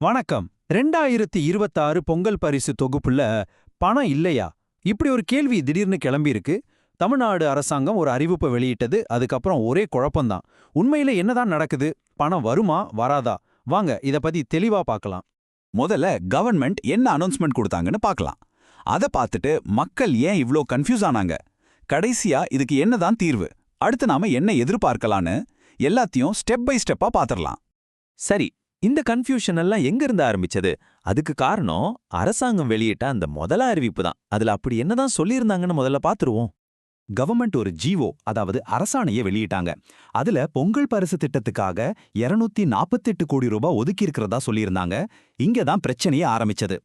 வணக்கம். ரெண்டாயிரத்தி இருபத்தாறு பொங்கல் பரிசு தொகுப்புல பணம் இல்லையா? இப்படி ஒரு கேள்வி திடீர்னு கிளம்பியிருக்கு. தமிழ்நாடு அரசாங்கம் ஒரு அறிவிப்பை வெளியிட்டது. அதுக்கப்புறம் ஒரே குழப்பம்தான். உண்மையில என்னதான் நடக்குது? பணம் வருமா? வராதா? வாங்க இத பத்தி தெளிவா பார்க்கலாம். முதல்ல கவர்மெண்ட் என்ன அனௌன்ஸ்மெண்ட் கொடுத்தாங்கன்னு பார்க்கலாம். அதை பார்த்துட்டு மக்கள் ஏன் இவ்ளோ கன்ஃபியூஸ் ஆனாங்க? கடைசியா இதுக்கு என்னதான் தீர்வு? அடுத்து நாம என்ன எதிர்பார்க்கலான்னு எல்லாத்தையும் ஸ்டெப் பை ஸ்டெப்பா பாத்திரலாம் சரி இந்த கன்ஃபியூஷன் எல்லாம் எங்கிருந்து ஆரம்பிச்சது? அதுக்கு காரணம் அரசாங்கம் வெளியிட்ட அந்த முதல அறிவிப்பு தான். அதுல அப்படி என்னதான் சொல்லியிருந்தாங்கன்னு முதல்ல பாத்துருவோம். கவர்மெண்ட் ஒரு ஜீவோ அதாவது அரசாணையை வெளியிட்டாங்க. அதுல பொங்கல் பரிசு திட்டத்துக்காக 248 நாற்பத்தெட்டு கோடி ரூபாய் ஒதுக்கியிருக்கிறதா சொல்லியிருந்தாங்க. இங்க தான் பிரச்சனையே ஆரம்பிச்சது.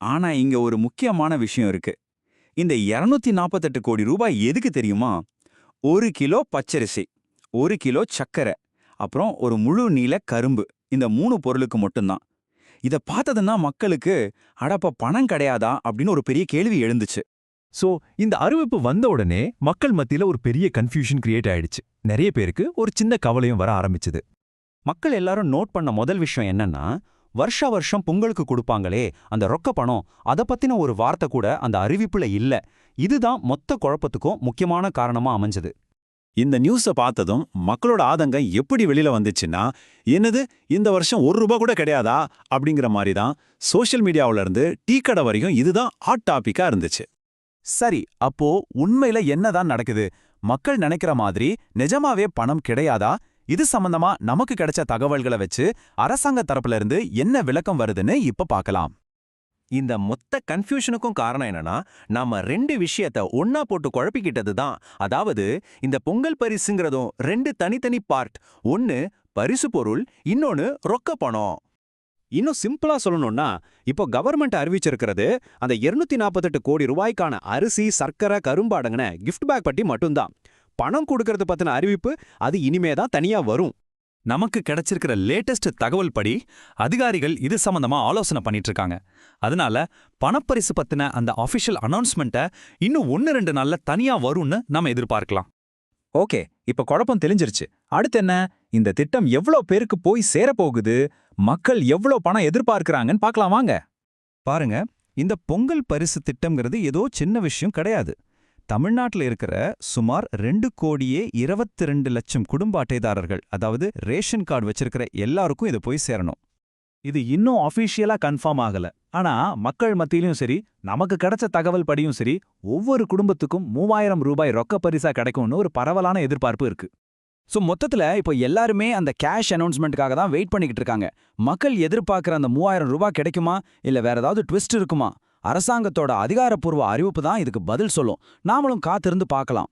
ஆனா இங்க ஒரு முக்கியமான விஷயம் இருக்கு. இந்த 248 நாற்பத்தெட்டு கோடி ரூபாய் எதுக்கு தெரியுமா? ஒரு கிலோ பச்சரிசி ஒரு கிலோ சர்க்கரை அப்புறம் ஒரு முழு நீல கரும்பு. இந்த மூணு பொருளுக்கு மட்டும்தான். இத பார்த்ததுன்னா மக்களுக்கு அடப்ப பணம் கிடையாதா? அப்படின்னு ஒரு பெரிய கேள்வி எழுந்துச்சு. சோ இந்த அறிவிப்பு வந்த உடனே மக்கள் மத்தியில ஒரு பெரிய கன்ஃபியூஷன் கிரியேட் ஆயிடுச்சு. நிறைய பேருக்கு ஒரு சின்ன கவலையும் வர ஆரம்பிச்சது. மக்கள் எல்லாரும் நோட் பண்ண முதல் விஷயம் என்னன்னா வருஷா வருஷம் பொங்கலுக்கு கொடுப்பாங்களே அந்த ரொக்க பணம் அத பத்தின ஒரு வார்த்தை கூட அந்த அறிவிப்புல இல்ல. இதுதான் மொத்த குழப்பத்துக்கும் முக்கியமான காரணமா அமைஞ்சது. இந்த நியூஸை பார்த்ததும் மக்களோட ஆதங்கம் எப்படி வெளியில் வந்துச்சுன்னா என்னது இந்த வருஷம் ஒரு ரூபா கூட கிடையாதா? அப்படிங்கிற மாதிரி தான் சோஷியல் மீடியாவுல இருந்து டீ கடை வரைக்கும் இதுதான் ஹாட் டாபிக்கா இருந்துச்சு. சரி அப்போ உண்மையில என்னதான் நடக்குது? மக்கள் நினைக்கிற மாதிரி நிஜமாவே பணம் கிடையாதா? இது சம்பந்தமா நமக்கு கிடைச்ச தகவல்களை வச்சு அரசாங்க தரப்புல இருந்து என்ன விளக்கம் வருதுன்னு இப்ப பார்க்கலாம். இந்த மொத்த கன்ஃபியூஷனுக்கும் காரணம் என்னன்னா நாம ரெண்டு விஷயத்த ஒன்னா போட்டு குழப்பிக்கிட்டது தான். அதாவது இந்த பொங்கல் பரிசுங்கிறதும் ரெண்டு தனித்தனி பார்ட் ஒன்னு பரிசு பொருள் இன்னொன்னு ரொக்க பணம். இன்னும் சிம்பிளா சொல்லணும்னா இப்போ கவர்மெண்ட் அறிவிச்சிருக்கிறது அந்த 248 நாற்பத்தெட்டு கோடி ரூபாய்க்கான அரிசி சர்க்கரை கரும்பு அடங்கின கிஃப்ட் பேக் பட்டி மட்டும்தான். பணம் கொடுக்கறது பத்தின அறிவிப்பு அது இனிமே தான் தனியா வரும். நமக்கு கிடைச்சிருக்கிற லேட்டஸ்ட் தகவல் படி அதிகாரிகள் இது சம்பந்தமா ஆலோசனை பண்ணிட்டு இருக்காங்க அதனால பணப்பரிசு பத்தின அந்த அபிஷியல் அனௌன்ஸ்மெண்ட்டை இன்னும் ஒன்னு ரெண்டு நாள்ல தனியா வரும்னு நாம எதிர்பார்க்கலாம். ஓகே இப்ப குழப்பம் தெளிஞ்சிருச்சு. அடுத்து என்ன? இந்த திட்டம் எவ்வளோ பேருக்கு போய் சேரப்போகுது? மக்கள் எவ்வளோ பணம் எதிர்பார்க்கறாங்கன்னு பார்க்கலாம் வாங்க. பாருங்க இந்த பொங்கல் பரிசு திட்டம்ங்கிறது ஏதோ சின்ன விஷயம் கிடையாது. தமிழ்நாட்டில் இருக்கிற சுமார் ரெண்டு கோடியே இருபத்தி ரெண்டு லட்சம் குடும்ப அட்டைதாரர்கள் அதாவது ரேஷன் கார்டு வச்சிருக்கிற எல்லாருக்கும் இது போய் சேரணும். இது இன்னும் அஃபீஷியலா கன்ஃபார்ம் ஆகல. ஆனா மக்கள் மத்தியிலும் சரி நமக்கு கிடைச்ச தகவல் படியும் சரி ஒவ்வொரு குடும்பத்துக்கும் மூவாயிரம் ரூபாய் ரொக்க பரிசா கிடைக்கும்னு ஒரு பரவலான எதிர்பார்ப்பு இருக்கு. ஸோ மொத்தத்தில் இப்போ எல்லாருமே அந்த கேஷ் அனௌன்ஸ்மெண்ட்டுக்காக தான் வெயிட் பண்ணிக்கிட்டு இருக்காங்க. மக்கள் எதிர்பார்க்குற அந்த மூவாயிரம் ரூபாய் கிடைக்குமா? இல்லை வேற ஏதாவது ட்விஸ்ட் இருக்குமா? அரசாங்கத்தோட அதிகாரப்பூர்வ அறிவிப்பு தான் இதுக்கு பதில் சொல்லும். நாமளும் காத்திருந்து பார்க்கலாம்.